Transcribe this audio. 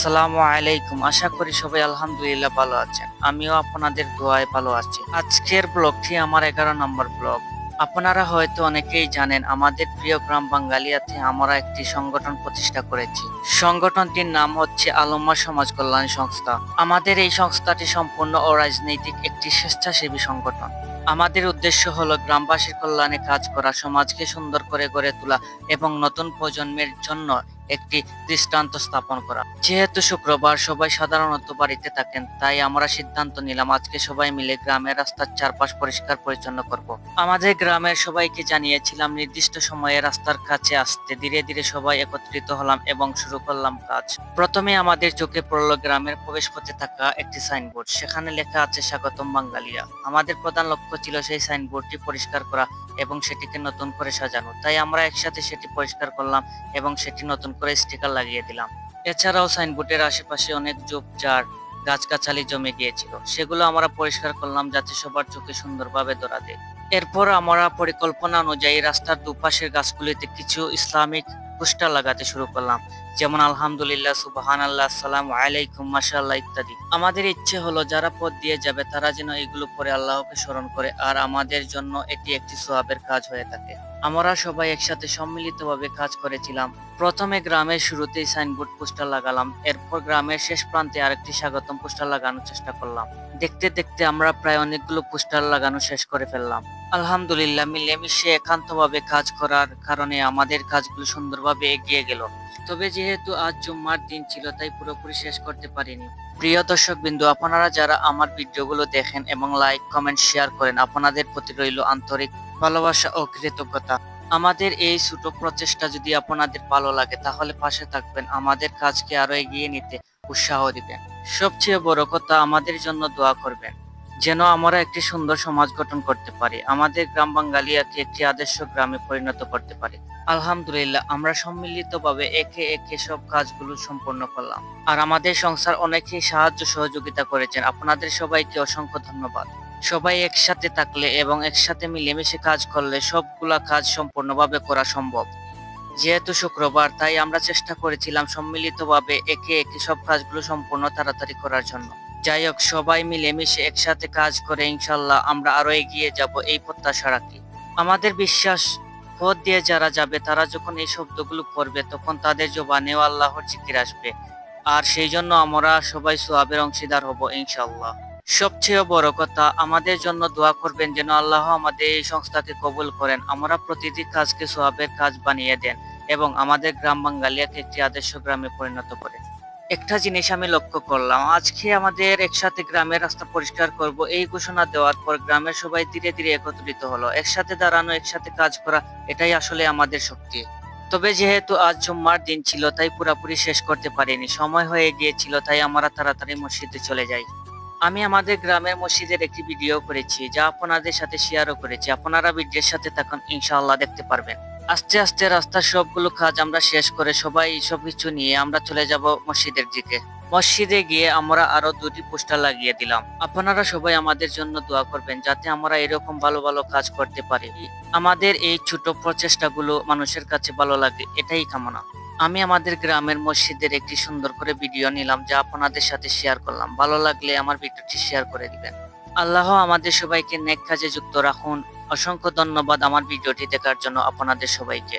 আসসালামু আলাইকুম। আশা করি সবাই আলহামদুলিল্লাহ ভালো আছেন। আমিও আপনাদের দোয়ায় ভালো আছি। আজকের ব্লগটি আমার এগারো নম্বর ব্লগ। আপনারা হয়তো অনেকেই জানেন, আমাদের প্রিয় গ্রাম বাঙ্গালিয়াতে আমরা একটি সংগঠন প্রতিষ্ঠা করেছি। সংগঠনটির নাম হচ্ছে আলম্মা সমাজ কল্যাণ সংস্থা। আমাদের এই সংস্থাটি সম্পূর্ণ অরাজনৈতিক একটি স্বেচ্ছাসেবী সংগঠন। আমাদের উদ্দেশ্য হলো গ্রামবাসীর কল্যাণে কাজ করা, সমাজকে সুন্দর করে গড়ে তোলা এবং নতুন প্রজন্মের জন্য একটি দৃষ্টান্ত স্থাপন করা। যেহেতু শুক্রবার সবাই সাধারণত বাড়িতে থাকেন, তাই আমরা সিদ্ধান্ত নিলাম আজকে সবাই মিলে গ্রামের রাস্তার চারপাশ পরিষ্কার পরিচ্ছন্ন করব। আমাদের গ্রামের সবাইকে জানিয়েছিলাম, নির্দিষ্ট সময়ে রাস্তার কাছে আসতে ধীরে ধীরে সবাই একত্রিত হলাম এবং শুরু করলাম কাজ। প্রথমে আমাদের চোখে পড়ল গ্রামের প্রবেশ পথে থাকা একটি সাইনবোর্ড। সেখানে লেখা আছে, স্বাগতম বাঙ্গালিয়া আমাদের প্রধান লক্ষ্য ছিল সেই সাইনবোর্ডটি পরিষ্কার করা এবং সেটিকে নতুন করে সাজানো। তাই আমরা একসাথে সেটি পরিষ্কার করলাম এবং সেটি নতুন করে স্টিকার লাগিয়ে দিলাম। এছাড়াও সাইনবোর্ডের আশেপাশে অনেক ঝোপঝাড় গাছগাছালি জমে গিয়েছিল, সেগুলো আমরা পরিষ্কার করলাম যাতে সবার চোখে সুন্দরভাবে ধরা দেয় এরপর আমরা পরিকল্পনা অনুযায়ী রাস্তার দুপাশের গাছগুলিতে কিছু ইসলামিক পোস্টার লাগাতে শুরু করলাম। যেমন আলহামদুলিল্লাহ সুবাহান আল্লাহ সালাম আলাইকুম, মাশাআল্লাহ ইত্যাদি। আমাদের ইচ্ছে হলো যারা পথ দিয়ে যাবে, তারা যেন এগুলো পরে আল্লাহকে স্মরণ করে, আর আমাদের জন্য এটি একটি সোয়াবের কাজ হয়ে থাকে। আমরা সবাই একসাথে সম্মিলিতভাবে কাজ করেছিলাম। প্রথমে গ্রামের শুরুতেই সাইনবোর্ড পোস্টার লাগালাম, এরপর গ্রামের শেষ প্রান্তে আরেকটি স্বাগতম পোস্টার লাগানোর চেষ্টা করলাম। দেখতে দেখতে আমরা প্রায় অনেকগুলো পোস্টার লাগানো শেষ করে ফেললাম। আলহামদুলিল্লাহ, মিলেমিশে একান্তভাবে কাজ করার কারণে আমাদের কাজগুলো সুন্দরভাবে এগিয়ে গেল। তবে যেহেতু আজ জুম্মার দিন ছিল, তাই পুরোপুরি শেষ করতে পারিনি। প্রিয় দর্শক বিন্দু আপনারা যারা আমার ভিডিওগুলো দেখেন এবং লাইক কমেন্ট শেয়ার করেন, আপনাদের প্রতি রইল আন্তরিক ভালোবাসা ও কৃতজ্ঞতা। আমাদের এই ছোট প্রচেষ্টা যদি আপনাদের ভালো লাগে, তাহলে পাশে থাকবেন। আমাদের কাজকে আরও এগিয়ে নিতে উৎসাহ দিবেন। সবচেয়ে বড় কথা, আমাদের জন্য দোয়া করবেন। যেন আমরা একটি সুন্দর সমাজ গঠন করতে পারি। আমাদের গ্রাম বাঙ্গালিয়াকে একটি আদর্শ গ্রামে পরিণত করতে পারি। আলহামদুলিল্লাহ, আমরা সম্মিলিতভাবে একে একে সব কাজগুলো সম্পন্ন করলাম। আর আমাদের সংসার অনেকেই সাহায্য সহযোগিতা করেছেন। আপনাদের সবাইকে অসংখ্য ধন্যবাদ। সবাই একসাথে থাকলে এবং একসাথে মিলেমিশে কাজ করলে সবগুলা কাজ সম্পূর্ণভাবে করা সম্ভব। যেহেতু শুক্রবার, তাই আমরা চেষ্টা করেছিলাম সম্মিলিতভাবে একে একে সব কাজগুলো সম্পূর্ণ তাড়াতাড়ি করার জন্য। যাই হোক, সবাই মিলেমিশে একসাথে কাজ করে ইনশাল্লাহ আমরা আরও এগিয়ে যাব এই প্রত্যাশা রাখি আমাদের বিশ্বাস, পথ দিয়ে যারা যাবে, তারা যখন এই শব্দগুলো করবে, তখন তাদের জবানেও আল্লাহর জিকির আসবে। আর সেই জন্য আমরা সবাই সোয়াবের অংশীদার হব ইনশাল্লাহ। সবচেয়ে বড় কথা, আমাদের জন্য দোয়া করবেন যেন আল্লাহ আমাদের এই সংস্থাকে কবুল করেন। আমরা প্রতিটি কাজকে সোয়াবের কাজ বানিয়ে দেন এবং আমাদের গ্রাম বাঙ্গালিয়াকে একটি আদর্শ গ্রামে পরিণত করেন। একটা জিনিস আমি লক্ষ্য করলাম, আজকে আমাদের একসাথে গ্রামের রাস্তা পরিষ্কার করব, এই ঘোষণা দেওয়ার পর গ্রামের সবাই ধীরে ধীরে একত্রিত হলো, একসাথে দাঁড়ানো, একসাথে কাজ করা, এটাই আসলে আমাদের শক্তি। তবে যেহেতু আজ জুম্মার দিন ছিল, তাই পুরোপুরি শেষ করতে পারিনি, সময় হয়ে গিয়েছিল, তাই আমরা তাড়াতাড়ি মসজিদে চলে যাই। আমি আমাদের গ্রামের মসজিদের একটি ভিডিও করেছি, যা আপনাদের সাথে শেয়ারও করেছি, আপনারা ভিডিওর সাথে থাকুন, ইনশাআল্লাহ দেখতে পারবেন। আস্তে আস্তে রাস্তার সবগুলো কাজ আমরা শেষ করে সবাই সবকিছু নিয়ে আমরা চলে যাব মসজিদের দিকে। মসজিদে গিয়ে আমরা আরও দুটি পোস্টার লাগিয়ে দিলাম। আপনারা সবাই আমাদের জন্য দোয়া করবেন যাতে আমরা এরকম ভালো ভালো কাজ করতে পারি। আমাদের এই ছোট প্রচেষ্টাগুলো মানুষের কাছে ভালো লাগে, এটাই কামনা। আমি আমাদের গ্রামের মসজিদের একটি সুন্দর করে ভিডিও নিলাম যা আপনাদের সাথে শেয়ার করলাম। ভালো লাগলে আমার ভিডিওটি শেয়ার করে দিবেন। আল্লাহ আমাদের সবাইকে নেক কাজে যুক্ত রাখুন। অসংখ্য ধন্যবাদ আমার ভিডিওটি দেখার জন্য আপনাদের সবাইকে।